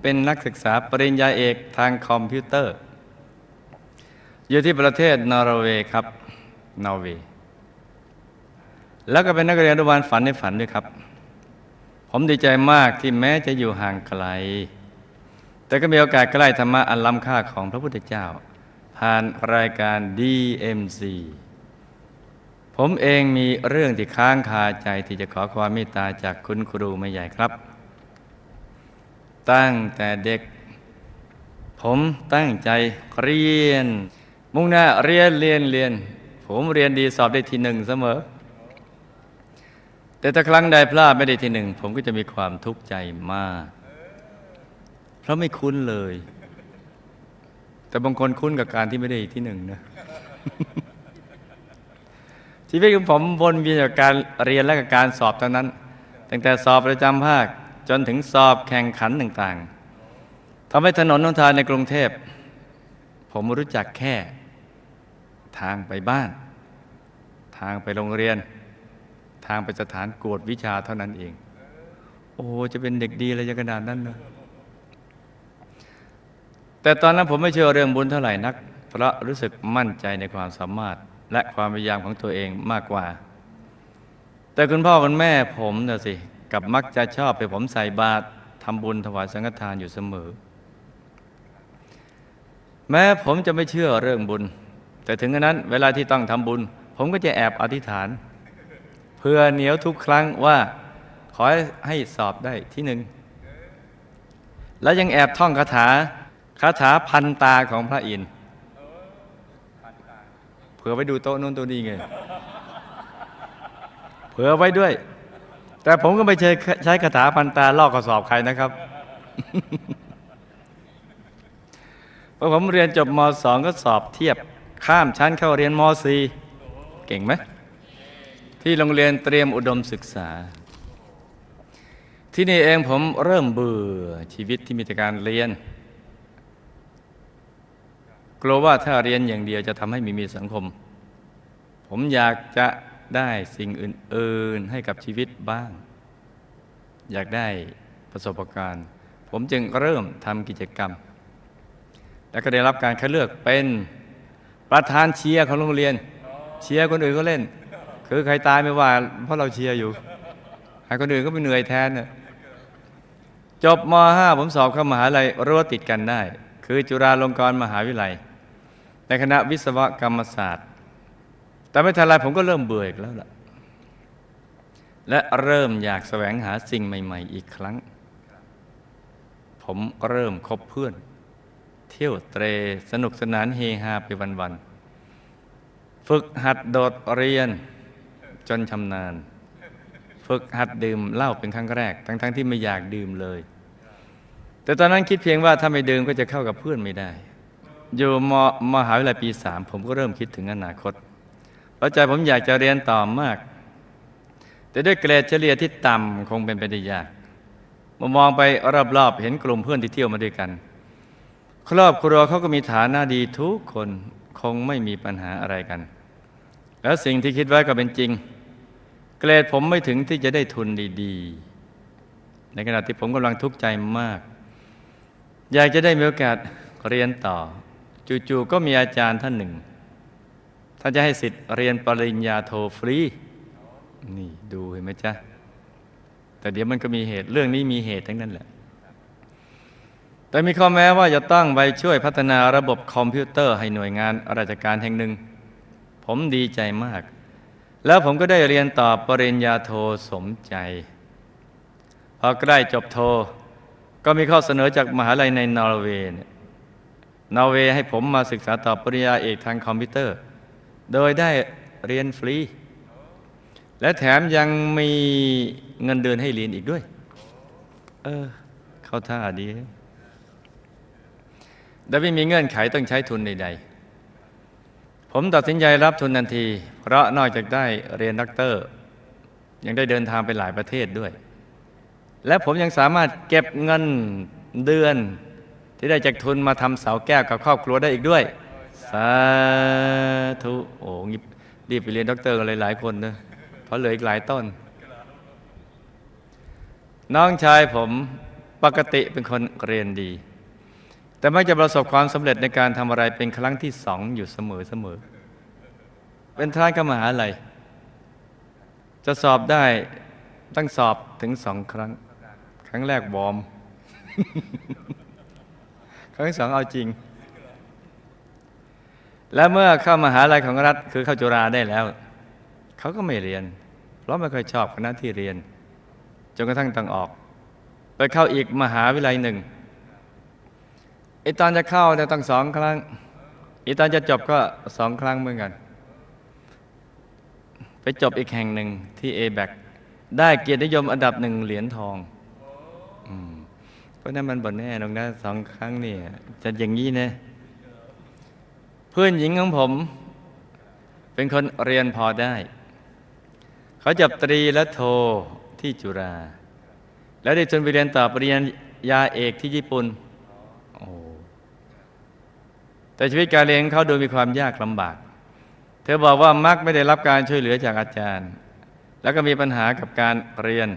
เป็นนักศึกษาปริญญาเอกทางคอมพิวเตอร์ อยู่ที่ประเทศนอร์เวย์ครับนอร์เวย์แล้วก็เป็นนักเรียนอนุบาลฝันในฝันด้วยครับ ผมดีใจมากที่แม้จะอยู่ห่างไกล แต่ก็มีโอกาสใกล้ธรรมะอันล้ำค่าของพระพุทธเจ้า ผ่านรายการ DMC ผมเองมีเรื่องที่ค้างคาใจที่จะขอความเมตตาจากคุณครูไม่ใหญ่ครับ ตั้งแต่เด็ก ผมตั้งใจเรียน มุ่งหน้าเรียนเรียนเรียน ผมเรียนดีสอบได้ที่หนึ่งเสมอ แต่ถ้าครั้งใดพลาดไม่ได้ที่หนึ่ง ผมก็จะมีความทุกข์ใจมาก เพราะไม่คุ้นเลย แต่บางคนคุ้นกับการที่ไม่ได้ที่หนึ่งนะชีวิตของผมวนเวียนกับการเรียนและกับการสอบเท่านั้น ตั้งแต่สอบประจำภาค จนถึงสอบแข่งขันต่างๆทำให้ถนนนนทางในกรุงเทพ ผมรู้จักแค่ ทางไปบ้าน ทางไปโรงเรียน ทางไปสถานกวดวิชาเท่านั้นเอง โอ้จะเป็นเด็กดีอะไรจะขนาดนั้นเนอะแต่ตอนนั้นผมไม่เชื่อเรื่องบุญเท่าไหร่นัก เพราะรู้สึกมั่นใจในความสามารถและความพยายามของตัวเองมากกว่า แต่คุณพ่อคุณแม่ผมน่ะสิ กับมักจะชอบไปผมใส่บาตรทำบุญถวายสังฆทานอยู่เสมอ แม้ผมจะไม่เชื่อเรื่องบุญ แต่ถึงกระนั้นเวลาที่ต้องทำบุญ ผมก็จะแอบอธิษฐาน เพื่อเหนียวทุกครั้งว่า ขอให้สอบได้ที่หนึ่งแล้วยังแอบท่องคาถาคาถาพันตาของพระอินทร์เผื่อไปดูโต๊ะนู้นโต๊ะนี้ไงเผื่อไว้ด้วย แต่ผมก็ไม่ใช่ใช้คาถาพันตาลอกกระสอบใครนะครับพอผมเรียนจบม .2 ก็สอบเทียบข้ามชั้นเข้าเรียนม .4 เก่งไหมที่โรงเรียนเตรียมอุดมศึกษา ที่นี่เองผมเริ่มเบื่อชีวิตที่มีแต่การเรียน กลัวว่าถ้าเรียนอย่างเดียวจะทำให้มีมีสังคม ผมอยากจะ ได้สิ่งอื่น ๆ ให้กับชีวิตบ้าง อยากได้ประสบการณ์ ผมจึงเริ่มทำกิจกรรม แล้วก็ได้รับการคัดเลือกเป็นประธานเชียร์ของโรงเรียน เชียร์คนอื่นก็เล่น คือใครตายไม่ว่า เพราะเราเชียร์อยู่ให้คนอื่นก็ไปเหนื่อยแทนนะจบม .5 ผมสอบเข้ามหาลัยรั้วติดกันได้ คือจุฬาลงกรณ์มหาวิทยาลัยในคณะวิศวกรรมศาสตร์ แต่ไม่ทันไรผมก็เริ่มเบื่ออีกแล้วล่ะ และเริ่มอยากแสวงหาสิ่งใหม่ ๆ อีกครั้ง ผมเริ่มคบเพื่อน เที่ยวเตรสนุกสนานเฮฮาไปวันๆ ฝึกหัดโดดเรียนจนชำนาญ ฝึกหัดดื่มเหล้าเป็นครั้งแรก ทั้งๆทที่ไม่อยากดื่มเลย แต่ตอนนั้นคิดเพียงว่าถ้าไม่ดื่มก็จะเข้ากับเพื่อนไม่ได้ อยู่มมหาวิทยาลัยปีสามผมก็เริ่มคิดถึงอนาคต พราะใจผมอยากจะเรียนต่อมาก แต่ด้วยเกรดเฉลี่ยที่ต่ำคงเป็นไปได้ยากมอมองไปรอบๆเห็นกลุ่มเพื่อนที่เที่ยวมาด้วยกัน ครอบครัวเขาก็มีฐานะดีทุกคนคงไม่มีปัญหาอะไรกัน แล้วสิ่งที่คิดไว้ก็เป็นจริง เกรดผมไม่ถึงที่จะได้ทุนดีๆ ในขณะที่ผมกำลังทุกข์ใจมาก อยากจะได้มีโอกาสเรียนต่อ จู่ๆก็มีอาจารย์ท่านหนึ่ง ท่านจะให้สิทธิ์เรียนปริญญาโทฟรี นี่ดูเห็นไหมจ๊ะ แต่เดี๋ยวมันก็มีเหตุเรื่องนี้มีเหตุทั้งนั้นแหละ แต่มีข้อแม้ว่าจะตั้งไปช่วยพัฒนาระบบคอมพิวเตอร์ให้หน่วยงานราชการแห่งหนึ่ง ผมดีใจมาก แล้วผมก็ได้เรียนต่อปริญญาโทสมใจ พอใกล้จบโท ก็มีข้อเสนอจากมหาลัยในนอร์เวย์เนี่ยนอร์เวย์ให้ผมมาศึกษาต่อปริญญาเอกทางคอมพิวเตอร์ โดยได้เรียนฟรี และแถมยังมีเงินเดือนให้เรียนอีกด้วย เออ เข้าท่าดีแต่ไม่มีเงื่อนไขต้องใช้ทุนใดๆ ผมตัดสินใจรับทุนทันที เพราะนอกจากได้เรียนด็อกเตอร์ ยังได้เดินทางไปหลายประเทศด้วย และผมยังสามารถเก็บเงินเดือนที่ได้จากทุนมาทำเสาแก้วกับครอบครัวได้อีกด้วย สาธุโอ้งรีบไปเรียนด็อกเตอร์กันหลายๆคนนะเพราะเหลืออีกหลายต้น น้องชายผมปกติเป็นคนเรียนดี แต่มักจะประสบความสำเร็จในการทำอะไรเป็นครั้งที่สองอยู่เสมอเสมอเป็นทานกมหาอะไรจะสอบได้ต้องสอบถึงสองครั้ง ครั้งแรกวอม ครั้งสองเอาจริง และเมื่อเข้ามาหาลัยของรัฐคือเข้าจุฬาได้แล้ว เขาก็ไม่เรียน เพราะไม่ค่อยชอบคณะที่เรียนจนกระทั่งต้องออก ไปเข้าอีกมหาวิทยาลัยหนึ่งไอตอนจะเข้าเนี่ยต้องสองครั้งอีตอนจะจบก็สองครั้งเหมือนกัน ไปจบอีกแห่งหนึ่งที่เอแบกได้เกียรตินิยมอันดับหนึ่งเหรียญทองอเพราะนั้นมันบ่แน่ตรงนั้นสองครั้งนี่จะอย่างนี้นะ เพื่อนหญิงของผม เป็นคนเรียนพอได้ เขาจับตรีและโทที่จุฬาแล้วได้ทุนไปเรียนต่อปริญญาเอกที่ญี่ปุ่นโอ้แต่ชีวิตการเรียนของเขาดูมีความยากลำบาก เธอบอกว่ามักไม่ได้รับการช่วยเหลือจากอาจารย์ แล้วก็มีปัญหากับการเรียน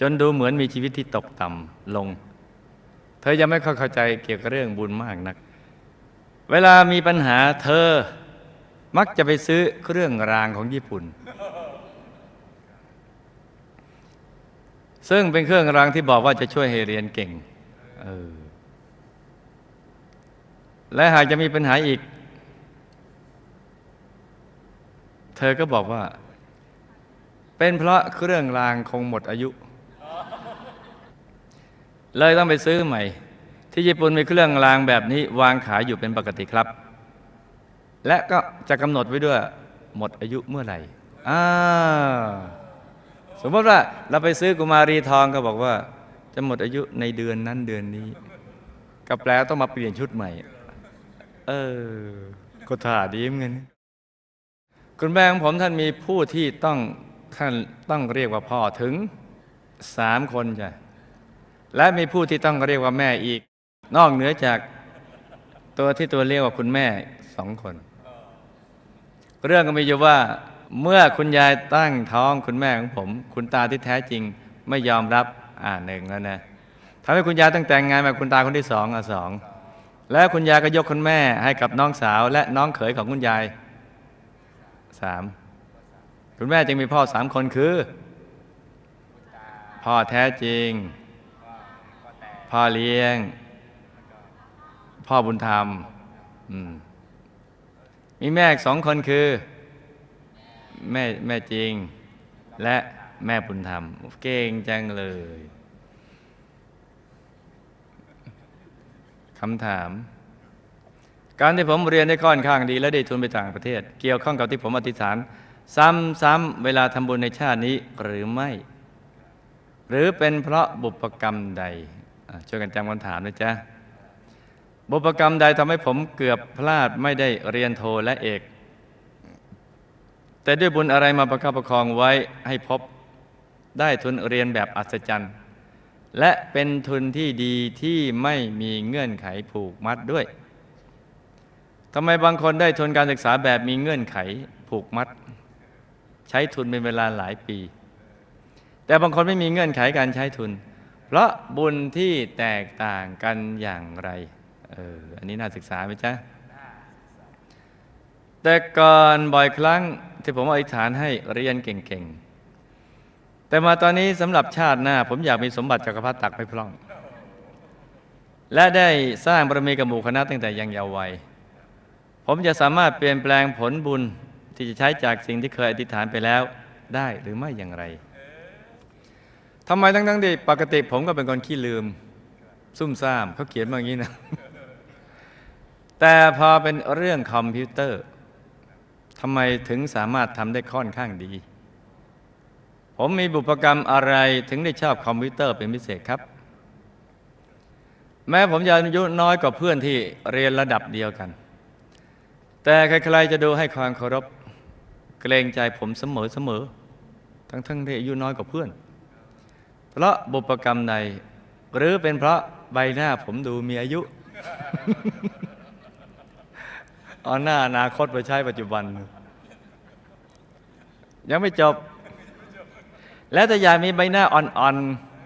จนดูเหมือนมีชีวิตที่ตกต่ำลง เธอยังไม่เข้าใจเกี่ยวกับเรื่องบุญมากนัก เวลามีปัญหาเธอ มักจะไปซื้อเครื่องรางของญี่ปุ่น ซึ่งเป็นเครื่องรางที่บอกว่าจะช่วยให้เรียนเก่งออและหากจะมีปัญหาอีก เธอก็บอกว่า เป็นเพราะเครื่องรางคงหมดอายุ เลยต้องไปซื้อใหม่ ที่ญี่ปุ่นมีเครื่องรางแบบนี้วางขายอยู่เป็นปกติครับ และก็จะกำหนดไว้ด้วยหมดอายุเมื่อไหร่อ่าสมมติว่าเราไปซื้อกุมารีทองก็บอกว่า จะหมดอายุในเดือนนั้นเดือนนี้ ก็แปลต้องมาเปลี่ยนชุดใหม่ เออ ก็ถ่าดีเหมือนกันคุณแม่ของผมท่านมีผู้ที่ต้องท่านต้องเรียกว่าพ่อถึงสามคนจ้ะและมีผู้ที่ต้องเรียกว่าแม่อีก นอกเหนือจากตัวที่ตัวเรียกว่าคุณแม่สองคน เรื่องก็มีอยู่ว่า เมื่อคุณยายตั้งท้องคุณแม่ของผม คุณตาที่แท้จริงไม่ยอมรับอ่าหนึ่งแล้วนะทำให้คุณยายต้องแต่งงานกับคุณตาคนที่สองอะสองแล้วคุณยายก็ยกคุณแม่ให้กับน้องสาวและน้องเขยของคุณยายสามคุณแม่จึงมีพ่อสามคนคือ พ่อแท้จริง พ่อเลี้ยง พ่อบุญธรรมมีแม่สองคนคือ แม่แม่จริง และแม่บุญธรรม เก่งจังเลยคำถาม การที่ผมเรียนได้ค่อนข้างดี และได้ทุนไปต่างประเทศ เกี่ยวข้องกับที่ผมอธิษฐาน ซ้ำๆเวลาทำบุญในชาตินี้หรือไม่ หรือเป็นเพราะบุพกรรมใดช่วยกันจำคำถามนะจ๊ะ บุพกรรมใดทำให้ผมเกือบพลาดไม่ได้เรียนโทและเอก แต่ด้วยบุญอะไรมาประคับประคองไว้ให้พบได้ทุนเรียนแบบอัศจรรย์ และเป็นทุนที่ดีที่ไม่มีเงื่อนไขผูกมัดด้วยทำไมบางคนได้ทุนการศึกษาแบบมีเงื่อนไขผูกมัด ใช้ทุนเป็นเวลาหลายปี แต่บางคนไม่มีเงื่อนไขการใช้ทุน เพราะบุญที่แตกต่างกันอย่างไร เอออันนี้น่าศึกษาไหมจ๊ะแต่ก่อนบ่อยครั้งที่ผมอธิษฐานให้เรียนเก่งๆ แต่มาตอนนี้สำหรับชาติหน้า ผมอยากมีสมบัติจักรพรรดิตักไม่พร่อง และได้สร้างบารมีกับหมู่คณะตั้งแต่ยังเยาว์วัย ผมจะสามารถเปลี่ยนแปลงผลบุญที่จะใช้จากสิ่งที่เคยอธิษฐานไปแล้วได้หรือไม่อย่างไรทำไมทั้งๆที่ปกติผมก็เป็นคนขี้ลืม ซุ่มซ่ามเขาเขียนมาอย่างนี้นะ แต่พอเป็นเรื่องคอมพิวเตอร์ทำไมถึงสามารถทำได้ค่อนข้างดี ผมมีบุพกรรมอะไรถึงได้ชอบคอมพิวเตอร์เป็นพิเศษครับ แม้ผมจะอายุน้อยกว่าเพื่อนที่เรียนระดับเดียวกัน แต่ใครๆจะดูให้ความเคารพเกรงใจผมเสมอเสมอๆทั้งๆที่อายุน้อยกว่าเพื่อน เพราะบุพกรรมใดหรือเป็นเพราะใบหน้าผมดูมีอายุ เอาหน้าอนาคตไปใช้ปัจจุบัน ยังไม่จบ แล้วถ้าอยากมีใบหน้าอ่อน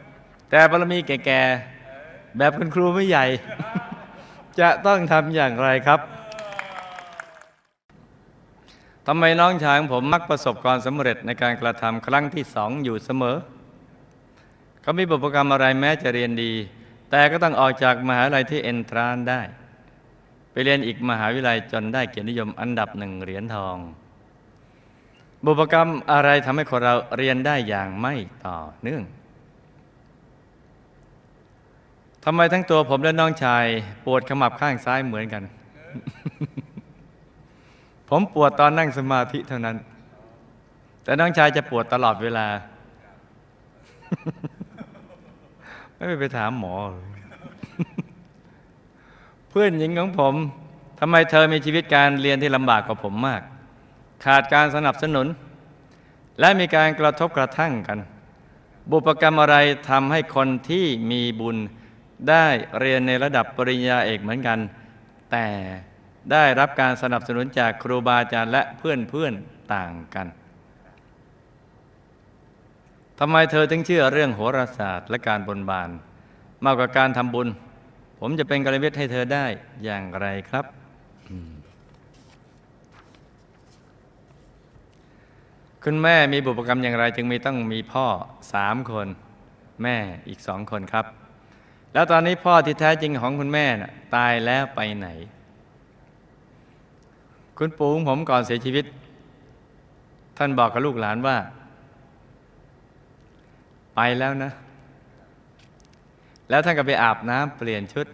ๆ แต่บารมีแก่ๆ แบบคุณครูไม่ใหญ่ จะต้องทำอย่างไรครับทำไมน้องชายของผมมักประสบความสำเร็จในการกระทำครั้งที่สองอยู่เสมอ เขามีบุพกรรมอะไรแม้จะเรียนดี แต่ก็ต้องออกจากมหาลัยที่เอนทรานได้ เรียนอีกมหาวิทยาลัยจนได้เกียรตินิยมอันดับหนึ่งเหรียญทอง บุพกรรมอะไรทำให้คนเราเรียนได้อย่างไม่ต่อเนื่องทำไมทั้งตัวผมและน้องชาย ปวดขมับข้างซ้ายเหมือนกัน ผมปวดตอนนั่งสมาธิเท่านั้น แต่น้องชายจะปวดตลอดเวลา ไม่ไปถามหมอเลย พื่อนหญิงของผมทำไมเธอมีชีวิตการเรียนที่ลำบากกว่าผมมาก ขาดการสนับสนุน และมีการกระทบกระทั่งกัน บุพกรรมอะไรทำให้คนที่มีบุญได้เรียนในระดับปริญญาเอกเหมือนกัน แต่ได้รับการสนับสนุนจากครูบาอาจารย์และเพื่อนเพื่อนๆต่างกันทำไมเธอถึงเชื่อเรื่องโหราศาสตร์และการบนบาน มากกว่าการทำบุญ ผมจะเป็นกัลยาณมิตรให้เธอได้อย่างไรครับ คุณแม่มีบุพกรรมอย่างไร จึงมีต้องมีพ่อสามคน แม่อีกสองคนครับ แล้วตอนนี้พ่อที่แท้จริงของคุณแม่น่ะตายแล้วไปไหน คุณปู่ของผมก่อนเสียชีวิต ท่านบอกกับลูกหลานว่า ไปแล้วนะ แล้วท่านก็ไปอาบน้ำเปลี่ยนชุด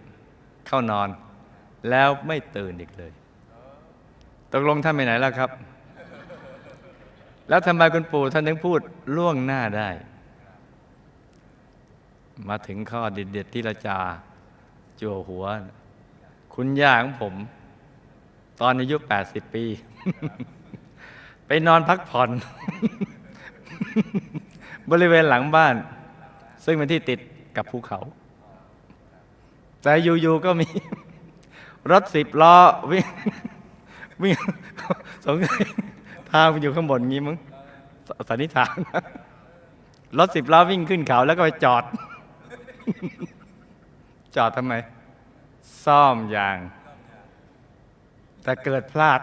เข้านอน แล้วไม่ตื่นอีกเลย ตกลงท่านไปไหนแล้วครับ แล้วทำไมคุณปู่ท่านถึงพูดล่วงหน้าได้ มาถึงข้อเด็ดๆที่เราจาจั่วหัว คุณย่าของผม ตอนอายุ 80 ปี ไปนอนพักผ่อน บริเวณหลังบ้าน ซึ่งเป็นที่ติดกับภูเขา แต่อยู่ๆก็มีรถสิบล้อวิ่งวิ่งสงสัยทางมันอยู่ข้างบนงี้มั้งสสันนิษฐานรถสิบล้อวิ่งขึ้นเขาแล้วก็ไปจอด จอดทำไม ซ่อมยาง แต่เกิดพลาด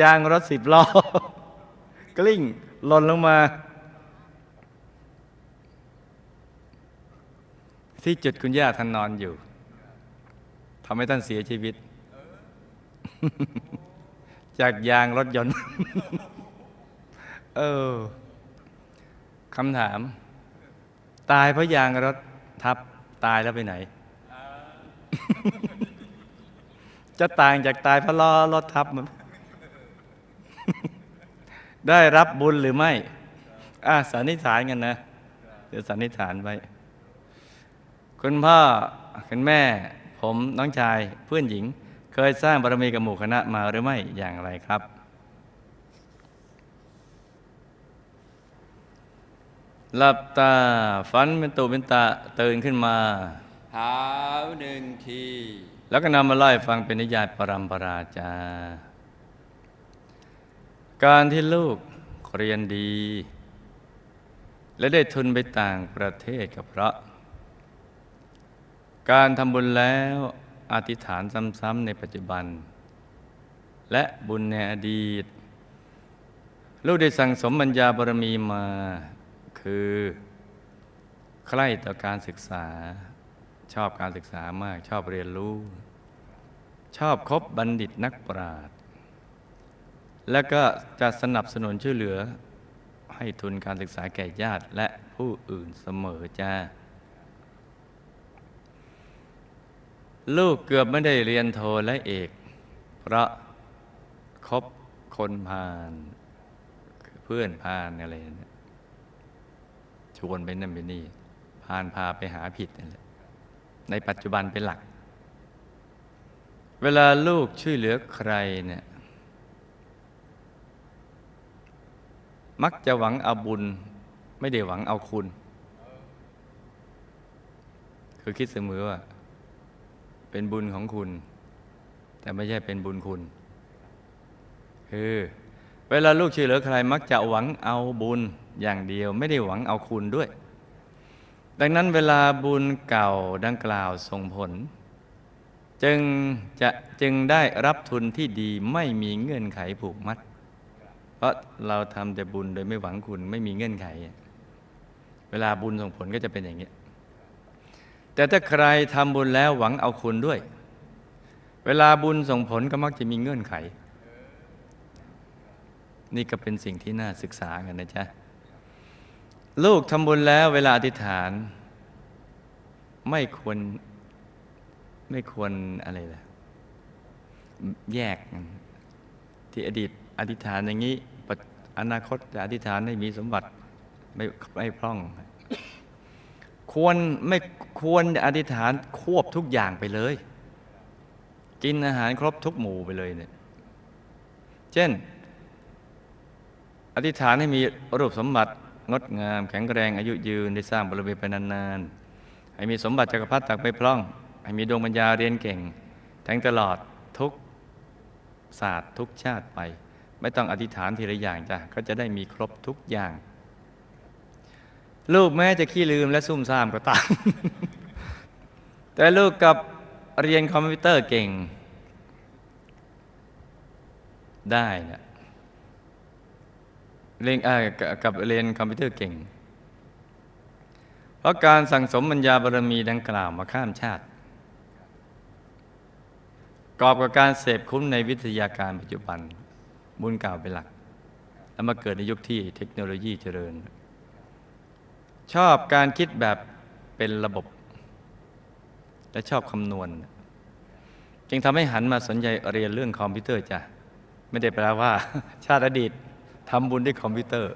ยางรถสิบล้อกลิ้งหล่นลงมา ที่จุดคุณย่าท่านนอนอยู่ทำให้ท่านเสียชีวิต จากยางรถยนต์ เออคำถาม ตายเพราะยางรถทับตายแล้วไปไหน จะต่างจากตายเพราะล้อรถทับมันได้รับบุญหรือไม่ อะสันนิษฐานกันนะ เดี๋ยวสันนิษฐานไว้ คุณพ่อคุณแม่ ผมน้องชายเพื่อนหญิงเคเคยสร้างบารมีกับหมู่คณะมาหรือไม่อย่างไรครับ หลับตาฝันเป็นตูเป็นตาตื่นขึ้นมาเท้าหนึ่งที แล้วก็นำมาไล่ฟังเป็นนิยายปรำปราจา การที่ลูกเรียนดี และได้ทุนไปต่างประเทศก็เพราะ การทำบุญแล้วอธิษฐานซ้ำๆในปัจจุบัน และบุญในอดีต ลูกได้สั่งสมบัญญาบารมีมา คือ ใคร่ต่อการศึกษา ชอบการศึกษามาก ชอบเรียนรู้ ชอบคบบัณฑิตนักปราชญ์และก็จะสนับสนุนช่วยเหลือให้ทุนการศึกษาแก่ญาติและผู้อื่นเสมอจ้า ลูกเกือบไม่ได้เรียนโทและเอก เพราะคบคนพาลเพื่อนพาลอะไรนี่ยชวนไปนั่นไปนี่พาลพาไปหาผิดนั่นแหละในปัจจุบันเป็นหลัก เวลาลูกช่วยเหลือใครเนี่ยมักจะหวังเอาบุญไม่ได้หวังเอาคุณ คือคิดเสมอว่า เป็นบุญของคุณ แต่ไม่ใช่เป็นบุญคุณ คือเวลาลูกช่วยเหลือใครมักจะหวังเอาบุญอย่างเดียวไม่ได้หวังเอาคุณด้วย ดังนั้นเวลาบุญเก่าดังกล่าวส่งผล จึงจะจึงได้รับทุนที่ดีไม่มีเงื่อนไขผูกมัด เพราะเราทำแต่บุญโดยไม่หวังคุณไม่มีเงื่อนไข เวลาบุญส่งผลก็จะเป็นอย่างนี้ แต่ถ้าใครทำบุญแล้วหวังเอาคุณด้วย เวลาบุญส่งผลก็มักจะมีเงื่อนไข นี่ก็เป็นสิ่งที่น่าศึกษากันนะจ๊ะ ลูกทำบุญแล้วเวลาอธิษฐาน ไม่ควรไม่ควรอะไรล่ะแยกที่อดีตอธิษฐานอย่างนี้ อนาคตจะอธิษฐานให้มีสมบัติไม่ไม่พร่อง ควรไม่ควรอธิษฐานควบทุกอย่างไปเลย กินอาหารครบทุกหมู่ไปเลยเนี่ยเช่น อธิษฐานให้มีรูปสมบัติงดงาม แข็งแรงอายุยืนได้สร้างบาริเวณไปนานๆ ให้มีสมบัติจักรพรรดิตักไม่พร่อง ให้มีดวงปัญญาเรียนเก่งทั้งตลอดทุกศาสตร์ทุกชาติไป ไม่ต้องอธิษฐานทีละอย่างจ้ะก็จะได้มีครบทุกอย่าง ลูกแม้จะขี้ลืมและซุ่มซ่ามก็ตาม แต่ลูกกับเรียนคอมพิวเตอร์เก่ง ได้นะเรียนกับเรียนคอมพิวเตอร์เก่ง เพราะการสั่งสมปัญญาบารมีดังกล่าวมาข้ามชาติ กอบกับการเสพคุ้มในวิทยาการปัจจุบัน บุญเก่าเป็นหลัก แล้วมาเกิดในยุคที่เทคโนโลยีเจริญ ชอบการคิดแบบเป็นระบบ และชอบคำนวณ จึงทำให้หันมาสนใจเรียนเรื่องคอมพิวเตอร์จ้ะ ไม่ได้แปลว่า ชาติอดีตทำบุญด้วยคอมพิวเตอร์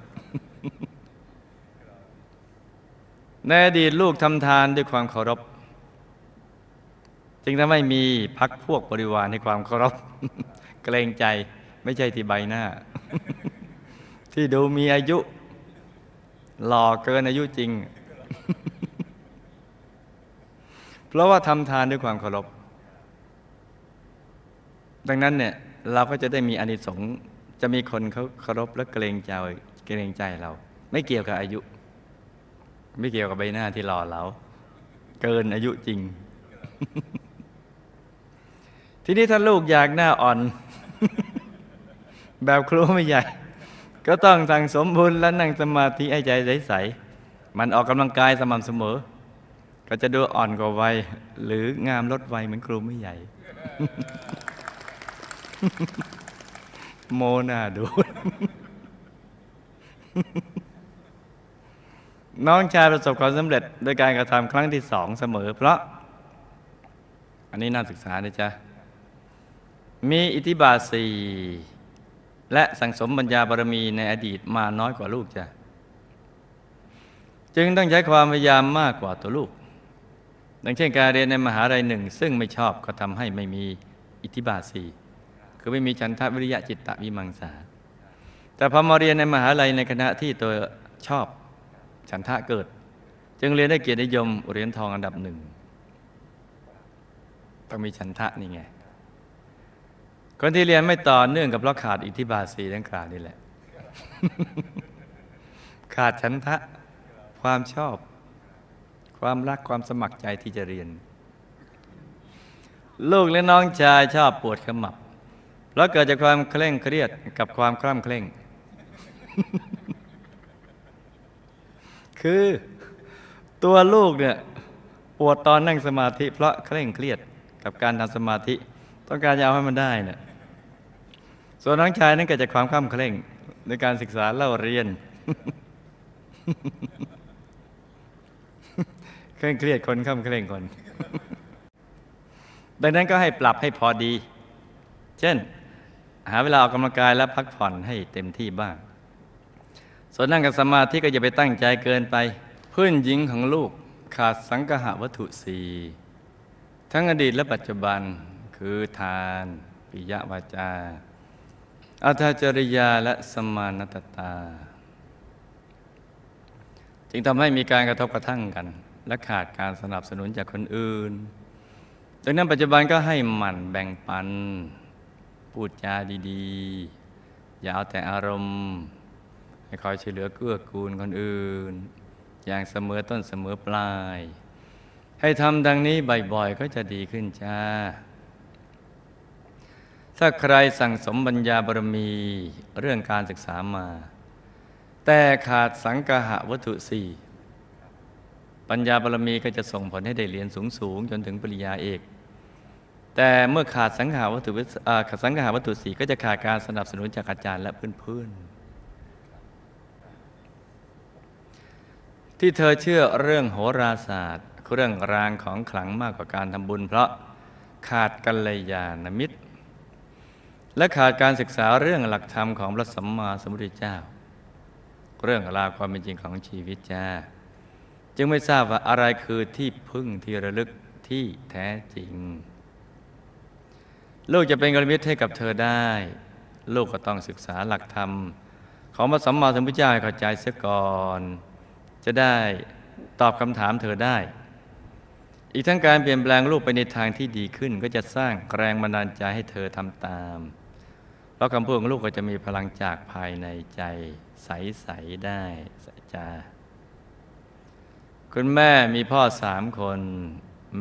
ในอดีตลูกทำทานด้วยความเคารพ จึงทำให้มีพักพวกบริวารให้ความเคารพ เกรงใจไม่ใช่ที่ใบหน้า ที่ดูมีอายุ หล่อเกินอายุจริง เพราะว่าทำทานด้วยความเคารพ ดังนั้นเนี่ยเราก็จะได้มีอานิสงส์จะมีคนเขาเคารพและเกรงใจเกรงใจเรา ไม่เกี่ยวกับอายุ ไม่เกี่ยวกับใบหน้าที่หล่อเราเกินอายุจริง ทีนี้ถ้าลูกอยากหน้าอ่อน แบบครูไม่ใหญ่ ก็ต้องสั่งสมบุญและนั่งสมาธิให้ใจใสๆมันออกกำลังกายสม่ำเสมอ ก็จะดูอ่อนกว่าวัย หรืองามลดวัยเหมือนครูไม่ใหญ่ โมนาดูน้องชายประสบความสำเร็จโดยการกระทำครั้งที่สองเสมอ เพราะ อันนี้น่าศึกษานะจ๊ะมีอิทธิบาทสี่ และสังสมปัญญาบารมีในอดีตมาน้อยกว่าลูกจ้ะจึงต้องใช้ความพยายามมากกว่าตัวลูก ดังเช่นการเรียนในมหาลัยหนึ่ง ซึ่งไม่ชอบก็ทำให้ไม่มีอิทธิบาทสี่คือไม่มีฉันทะวิริยะจิตตะวิมังสา แต่พอมาเรียนในมหาลัยในคณะที่ตัวชอบฉันทะเกิด จึงเรียนได้เกียรตินิยมเหรียญทองอันดับหนึ่งต้องมีฉันทะนี่ไง คนที่เรียนไม่ต่อเนื่องกับเพราะขาดอิทธิบาทสีดังกล่าวนี่แหละ ขาดฉันทะ ความชอบ ความรักความสมัครใจที่จะเรียน ลูกและน้องชายชอบปวดขมับ เพราะเกิดจากความเคร่งเครียดกับความคร่ำเคร่ง คือตัวลูกเนี่ยปวดตอนนั่งสมาธิ เพราะเคร่งเครียดกับการทำสมาธิ ต้องการจะเอาให้มันได้เนี่ย ส่วนน้องชายนั่นเกิดจากความคร่ำเคร่งในการศึกษาเล่าเรียน เคร่งเครียดคนคร่ำเคร่งคน ดังนั้นก็ให้ปรับให้พอดี เช่น หาเวลาออกกำลังกายและพักผ่อนให้เต็มที่บ้าง ส่วนนั่งกับสมาธิก็อย่าไปตั้งใจเกินไป เพื่อนหญิงของลูกขาดสังกหวัตถุสีทั้งอดีตและปัจจุบันคือทาน ปิยวาจา อัตจริยาและสมานตตา จึงทำให้มีการกระทบกระทั่งกัน และขาดการสนับสนุนจากคนอื่น ดังนั้นปัจจุบันก็ให้หมั่นแบ่งปัน พูดจาดีๆ อย่าเอาแต่อารมณ์ ให้คอยช่วยเหลือเกื้อกูลคนอื่น อย่างเสมอต้นเสมอปลาย ให้ทำดังนี้บ่อยๆ ก็จะดีขึ้นจ้า ถ้าใครสั่งสมบัญญาบารมีเรื่องการศึกษามา แต่ขาดสังกหะวัตถุสี่ปัญญาบารมีก็จะส่งผลให้ได้เรียนสูงๆจนถึงปริญญาเอก แต่เมื่อขาดสังหาวัตถุขาดสังหาวัตถุสีก็จะขาดการสนับสนุนจากอาจารย์และเพื่อนๆ ที่เธอเชื่อเรื่องโหราศาสตร์เรื่องรางของขลังมากกว่าการทำบุญ เพราะขาดกัลยาณมิตร และขาดการศึกษาเรื่องหลักธรรมของพระสัมมาสัมพุทธเจ้า เรื่องราวความเป็นจริงของชีวิตจ้า จึงไม่ทราบว่าอะไรคือที่พึ่งที่ระลึกที่แท้จริง ลูกจะเป็นกรมิตรให้กับเธอได้ ลูกก็ต้องศึกษาหลักธรรม ของพระสัมมาสัมพุทธเจ้าให้เข้าใจเสียก่อน จะได้ตอบคำถามเธอได้ อีกทั้งการเปลี่ยนแปลงลูกไปในทางที่ดีขึ้น ก็จะสร้างแรงบันดาลใจให้เธอทำตาม ราะคำพูดของลูกก็จะมีพลังจากภายในใจใสๆได้สัจจาคุณแม่มีพ่อสามคน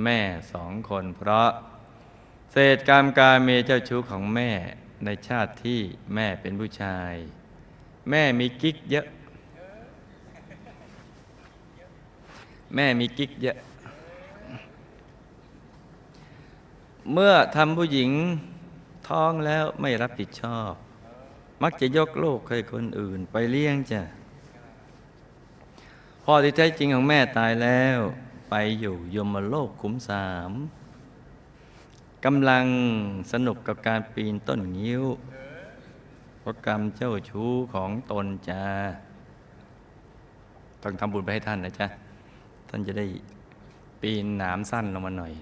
แม่สองคน เพราะเศษกรรมการเมเจ้าชู้ของแม่ในชาติที่แม่เป็นผู้ชาย แม่มีกิ๊กเยอะ แม่มีกิ๊กเยอะ เมื่อทำผู้หญิง ท้องแล้วไม่รับผิดชอบ มักจะยกโลกให้คนอื่นไปเลี้ยงจ้ะพ่อที่แท้จริงของแม่ตายแล้ว ไปอยู่ยมโลกขุมสามกำลังสนุกกับการปีนต้นงิ้วเพราะกรรมเจ้าชู้ของตนจ้าต้องทำบุญไปให้ท่านนะจ๊ะ ท่านจะได้ปีนหนามสั้นลงมาหน่อย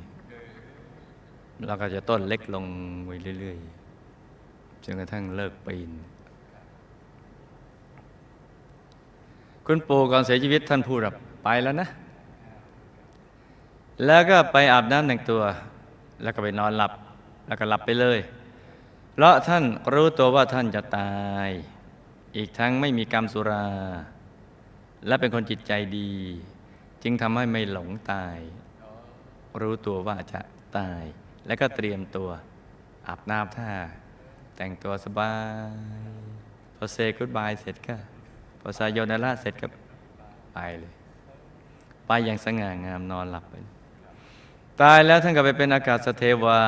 แล้วก็จะต้นเล็กลงไปเรื่อยๆจนกระทั่งเลิกปีน คุณปู่ก่อนเสียชีวิตท่านพูดแบบไปแล้วนะ แล้วก็ไปอาบน้ำแต่งตัว แล้วก็ไปนอนหลับ แล้วก็หลับไปเลย เพราะท่านรู้ตัวว่าท่านจะตาย อีกทั้งไม่มีกรรมสุรา และเป็นคนจิตใจดี จึงทำให้ไม่หลงตาย รู้ตัวว่าจะตาย แล้วก็เตรียมตัว อาบน้ำท่า แต่งตัวสบาย พอเซกุดบายเสร็จก็ พอสายโยนาราเสร็จก็ไปเลย ไปอย่างสง่างามนอนหลับไป ตายแล้วท่านก็ไปเป็นอากาศสเทวา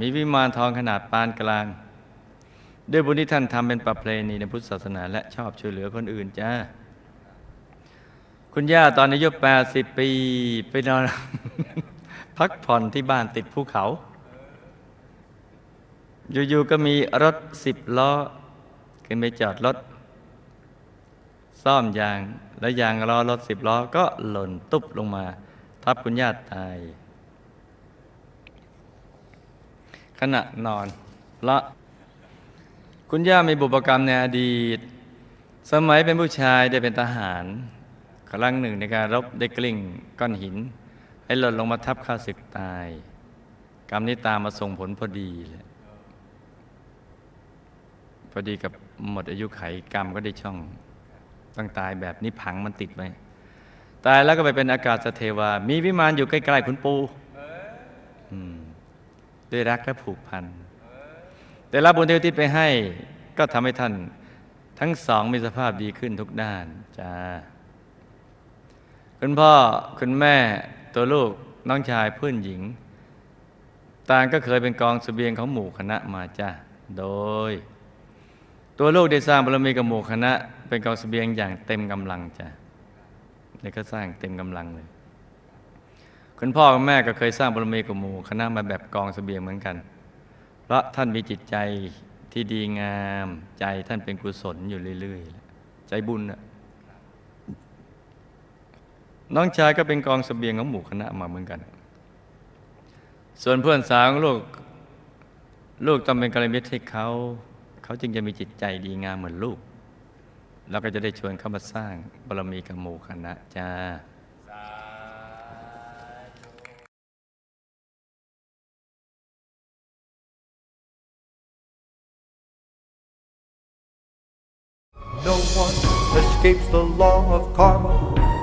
มีวิมานทองขนาดปานกลาง ด้วยบุญที่ท่านทำเป็นประเพณีในพุทธศาสนา และชอบช่วยเหลือคนอื่นจ้าคุณย่าตอนอายุ80 ปี ไปนอน พักผ่อนที่บ้านติดภูเขา อยู่ๆก็มีรถสิบล้อ ขึ้นไปจอดรถ ซ่อมยางแล้วยางล้อรถสิบล้อก็หล่นตุ๊บลงมา ทับคุณย่าตาย ขณะนอนละคุณย่ามีบุพกรรมในอดีต สมัยเป็นผู้ชายได้เป็นทหาร ครั้งหนึ่งในการรบได้กลิ้งก้อนหิน ให้หล่นลงมาทับข้าศึกตาย กรรมนี้ตามมาส่งผลพอดีเลยพอดีกับหมดอายุไขกรรมก็ได้ช่องต้องตายแบบนี้ผังมันติดไว้ตายแล้วก็ไปเป็นอากาศเทวา มีวิมานอยู่ใกล้ๆคุณปูด้วยรักและผูกพันแต่รับบุญเทวที่ไปให้ ก็ทำให้ท่าน ทั้งสองมีสภาพดีขึ้นทุกด้านจ้าคุณพ่อคุณแม่ ตัวลูกน้องชายเพื่อนหญิง ต่างก็เคยเป็นกองสเสบียงของหมู่คณะมาจ้าโดย ตัวลูกได้สร้างบารมีกับหมู่คณะ เป็นกองสเสบียงอย่างเต็มกำลังจ้ะนี่ก็สร้างเต็มกำลังเลยคุณพ่อกับแม่ก็เคยสร้างบารมีกับหมู่คณะมาแบบกองสเสบียงเหมือนกัน เพราะท่านมีจิตใจที่ดีงาม ใจท่านเป็นกุศลอยู่เรื่อยๆ ใจบุญน่ะ น้องชายก็เป็นกองสเสบียงของหมู่คณะมาเหมือนกัน ส่วนเพื่อนสาวของลูก ลูกต้องเป็นกัลยาณมิตรให้เขา เขาจึงจะมีจิตใจดีงามเหมือนลูกเราก็จะได้ชวนเขามาสร้างบารมีกับหมู่คณะจ้า No one escapes the law of karma.